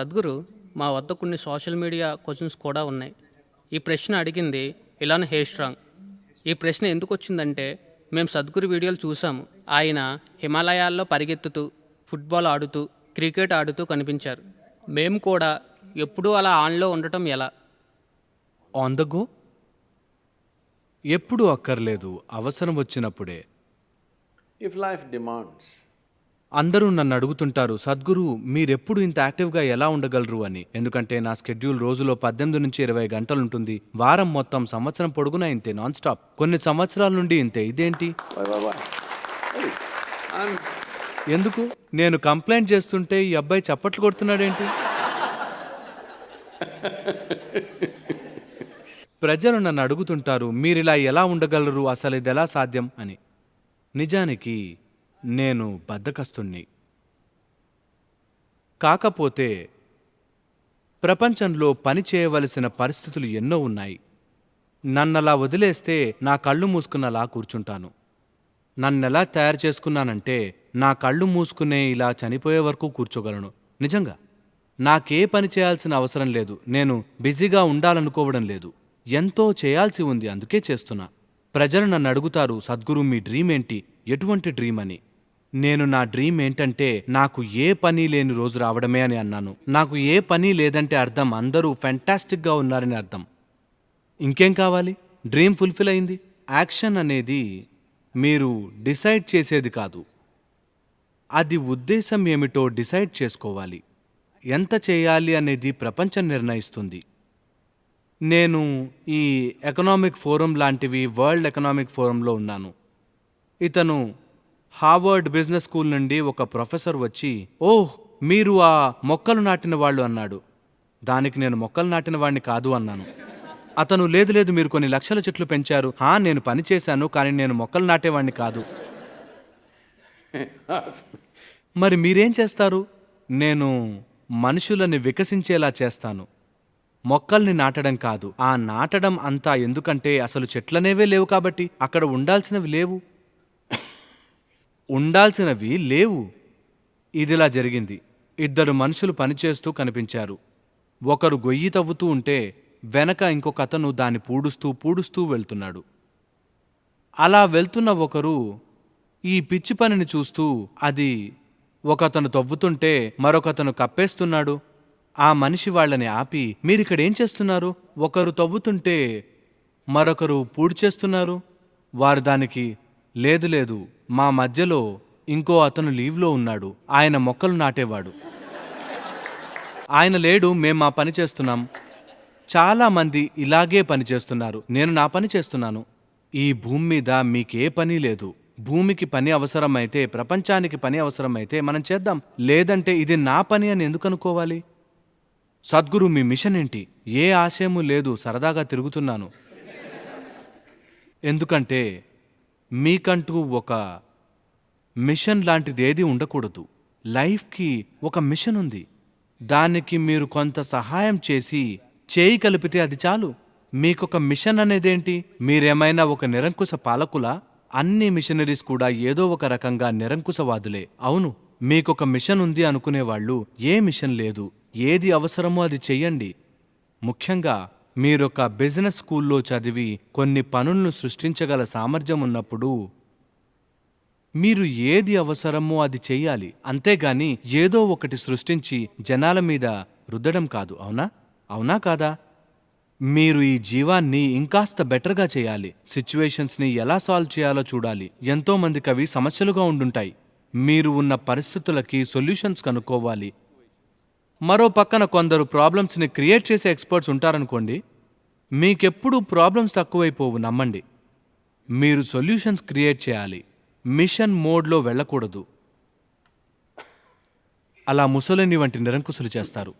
సద్గురు మా వద్ద కొన్ని సోషల్ మీడియా క్వశ్చన్స్ కూడా ఉన్నాయి. ఈ ప్రశ్న అడిగింది ఇలాన్ హేస్ట్రాంగ్ ఈ ప్రశ్న ఎందుకు వచ్చిందంటే మేము సద్గురు వీడియోలు చూసాము. ఆయన హిమాలయాల్లో పరిగెత్తుతూ ఫుట్బాల్ ఆడుతూ క్రికెట్ ఆడుతూ కనిపించారు. మేము కూడా ఎప్పుడూ అలా ఆన్లో ఉండటం ఎలా? ఆన్ ద గో ఎప్పుడూ అక్కర్లేదు. అవసరం వచ్చినప్పుడే. If life demands, అందరూ నన్ను అడుగుతుంటారు సద్గురు మీరెప్పుడు ఇంత యాక్టివ్గా ఎలా ఉండగలరు? అని. ఎందుకంటే నా స్కెడ్యూల్ రోజులో పద్దెనిమిది నుంచి ఇరవై గంటలు ఉంటుంది వారం మొత్తం సంవత్సరం పొడుగునా ఇంతే నాన్ స్టాప్. కొన్ని సంవత్సరాల నుండి ఇంతే. ఇదేంటి? ఎందుకు? నేను కంప్లైంట్ చేస్తుంటే ఈ అబ్బాయి చప్పట్లు కొడుతున్నాడేంటి? ప్రజలు నన్ను అడుగుతుంటారు మీరిలా ఎలా ఉండగలరు? అసలు ఇది ఎలా సాధ్యం? అని. నిజానికి నేను బద్దకస్తుణ్ణి కాకపోతే ప్రపంచంలో పని చేయవలసిన పరిస్థితులు ఎన్నో ఉన్నాయి. నన్నలా వదిలేస్తే నా కళ్ళు మూసుకున్నలా కూర్చుంటాను. నన్నెలా తయారు చేసుకున్నానంటే నా కళ్ళు మూసుకునే ఇలా చనిపోయే వరకు కూర్చోగలను. నిజంగా నాకే పని చేయాల్సిన అవసరం లేదు. నేను బిజీగా ఉండాలనుకోవడం లేదు. ఎంతో చేయాల్సి ఉంది అందుకే చేస్తున్నా. ప్రజలు నన్ను అడుగుతారు సద్గురు మీ డ్రీమ్ ఏంటి? ఎటువంటి డ్రీమ్ అని. నేను నా డ్రీమ్ ఏంటంటే నాకు ఏ పని లేని రోజు రావడమే అని అన్నాను. నాకు ఏ పని లేదంటే అర్థం అందరూ ఫెంటాస్టిక్గా ఉన్నారని అర్థం. ఇంకేం కావాలి? డ్రీమ్ ఫుల్ఫిల్ అయింది. యాక్షన్ అనేది మీరు డిసైడ్ చేసేది కాదు. అది ఉద్దేశం ఏమిటో డిసైడ్ చేసుకోవాలి. ఎంత చేయాలి అనేది ప్రపంచం నిర్ణయిస్తుంది. నేను ఈ ఎకనామిక్ ఫోరం లాంటివి వరల్డ్ ఎకనామిక్ ఫోరంలో ఉన్నాను. ఇతను హార్వర్డ్ బిజినెస్ స్కూల్ నుండి ఒక ప్రొఫెసర్ వచ్చి ఓహ్ మీరు ఆ మొక్కలు నాటిన వాళ్ళు అన్నాడు. దానికి నేను మొక్కలు నాటిన వాడిని కాదు అన్నాను. అతను లేదు లేదు మీరు కొన్ని లక్షల చెట్లు పెంచారు. హా నేను పని చేశాను కానీ నేను మొక్కలు నాటేవాడిని కాదు. మరి మీరేం చేస్తారు? నేను మనుషులని వికసించేలా చేస్తాను. మొక్కల్ని నాటడం కాదు. ఆ నాటడం అంతా ఎందుకంటే అసలు చెట్లనేవే లేవు కాబట్టి అక్కడ ఉండాల్సినవి లేవు. ఉండాల్సినవి లేవు. ఇదిలా జరిగింది. ఇద్దరు మనుషులు పనిచేస్తూ కనిపించారు. ఒకరు గొయ్యి తవ్వుతూ ఉంటే వెనక ఇంకొక అతను దాన్ని పూడుస్తూ పూడుస్తూ వెళ్తున్నాడు. అలా వెళ్తున్న ఒకరు ఈ పిచ్చి పనిని చూస్తూ అది ఒకతను తవ్వుతుంటే మరొకతను కప్పేస్తున్నాడు. ఆ మనిషి వాళ్ళని ఆపి మీరిక్కడేం చేస్తున్నారు? ఒకరు తవ్వుతుంటే మరొకరు పూడ్చేస్తున్నారు. వారు దానికి లేదు లేదు. మా మధ్యలో ఇంకో అతను లీవ్లో ఉన్నాడు. ఆయన మొక్కలు నాటేవాడు. ఆయన లేడు మేము మా పని చేస్తున్నాం. చాలామంది ఇలాగే పని చేస్తున్నారు. నేను నా పని చేస్తున్నాను. ఈ భూమి మీద మీకే పని లేదు. భూమికి పని అవసరమైతే ప్రపంచానికి పని అవసరమైతే మనం చేద్దాం. లేదంటే ఇది నా పని అని ఎందుకు అనుకోవాలి? సద్గురు మీ మిషన్ ఏంటి? ఏ ఆశయము లేదు. సరదాగా తిరుగుతున్నాను. ఎందుకంటే మీకంటూ ఒక మిషన్ లాంటిది ఏది ఉండకూడదు. లైఫ్కి ఒక మిషన్ ఉంది. దానికి మీరు కొంత సహాయం చేసి చేయి కలిపితే అది చాలు. మీకొక మిషన్ అనేదేంటి? మీరేమైనా ఒక నిరంకుశ పాలకులా? అన్ని మిషనరీస్ కూడా ఏదో ఒక రకంగా నిరంకుశవాదులే. అవును మీకొక మిషన్ ఉంది అనుకునేవాళ్ళు ఏ మిషన్ లేదు. ఏది అవసరమో అది చెయ్యండి. ముఖ్యంగా మీరొక బిజినెస్ స్కూల్లో చదివి కొన్ని పనులను సృష్టించగల సామర్థ్యం ఉన్నప్పుడు మీరు ఏది అవసరమో అది చెయ్యాలి. అంతేగాని ఏదో ఒకటి సృష్టించి జనాల మీద రుద్దడం కాదు. అవునా? అవునా కాదా? మీరు ఈ జీవాన్ని ఇంకాస్త బెటర్గా చేయాలి. సిచ్యువేషన్స్ని ఎలా సాల్వ్ చేయాలో చూడాలి. ఎంతోమంది కవి అవి సమస్యలుగా ఉండుంటాయి. మీరు ఉన్న పరిస్థితులకి సొల్యూషన్స్ కనుక్కోవాలి. మరో పక్కన కొందరు ప్రాబ్లమ్స్ని క్రియేట్ చేసే ఎక్స్పర్ట్స్ ఉంటారనుకోండి మీకెప్పుడు ప్రాబ్లమ్స్ తక్కువైపోవు నమ్మండి. మీరు సొల్యూషన్స్ క్రియేట్ చేయాలి. మిషన్ మోడ్లో వెళ్ళకూడదు. అలా ముసలిని వంటి నిరంకుశులు చేస్తారు.